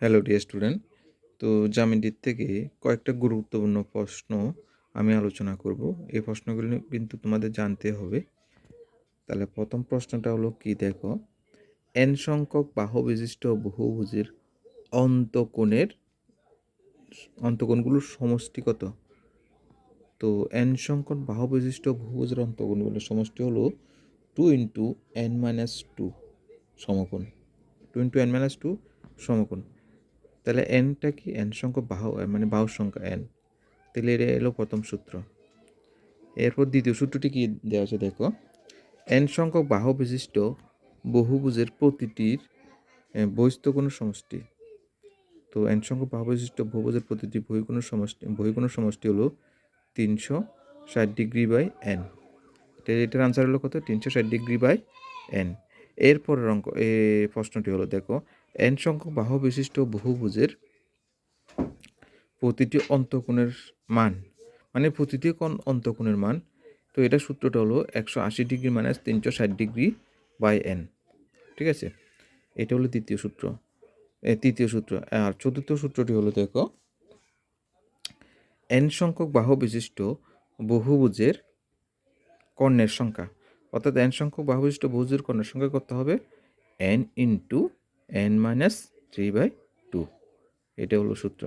Hello dear student তো জ্যামিতির থেকে কয়েকটা গুরুত্বপূর্ণ প্রশ্ন আমি আলোচনা করব। এই প্রশ্নগুলো কিন্তু তোমাদের জানতে হবে। তাহলে প্রথম প্রশ্নটা হলো কি? দেখো এন সংখ্যক বাহু বিশিষ্ট বহুভুজের অন্তকোণের অন্তকোণগুলোর সমষ্টি কত? তো এন সংখ্যক বাহু বিশিষ্ট বহুভুজের অন্তকোণগুলোর সমষ্টি হলো two into n minus two সমকোণ। Two into n minus two সমকোণ। তাহলে এনটা কি এন সংখ্যক বাহু মানে বাহুর সংখ্যা এন তাহলে এটা এলো প্রথম সূত্র। এরপর দ্বিতীয় সূত্রটি কি দেওয়া আছে দেখো। এন সংখ্যক বাহু বিশিষ্ট বহুভুজের প্রতিটির বহিস্থকোণের সমষ্টি। তো এন সংখ্যক বাহু বিশিষ্ট বহুভুজের প্রতিটি বহিকোণের সমষ্টি বহিকোণের সমষ্টি হলো তিনশো ষাট ডিগ্রি বাই এন এটার আনসার হলো কত? তিনশো ষাট ডিগ্রি বাই এন এরপরের অঙ্ক, এ, প্রশ্নটি হলো দেখো এন সংখ্যক বাহু বিশিষ্ট বহুভুজের প্রতিটি অন্তকোণের মান মানে প্রতিটি কোণ অন্তকোণের মান। তো এটা সূত্রটা হলো একশো আশি ডিগ্রি মাইনাস তিনশো ষাট ডিগ্রি বাই এন ঠিক আছে? এটা হলো দ্বিতীয় সূত্র। এ, তৃতীয় সূত্র। আর চতুর্থ সূত্রটি হলো, দেখো, এন সংখ্যক বাহু বিশিষ্ট বহুভুজের কর্ণের সংখ্যা। অর্থাৎ এন সংখ্যক বাহু বিশিষ্ট বহুভুজের কর্ণের সংখ্যা করতে হবে? N into n minus three by two এটা হলো সূত্র।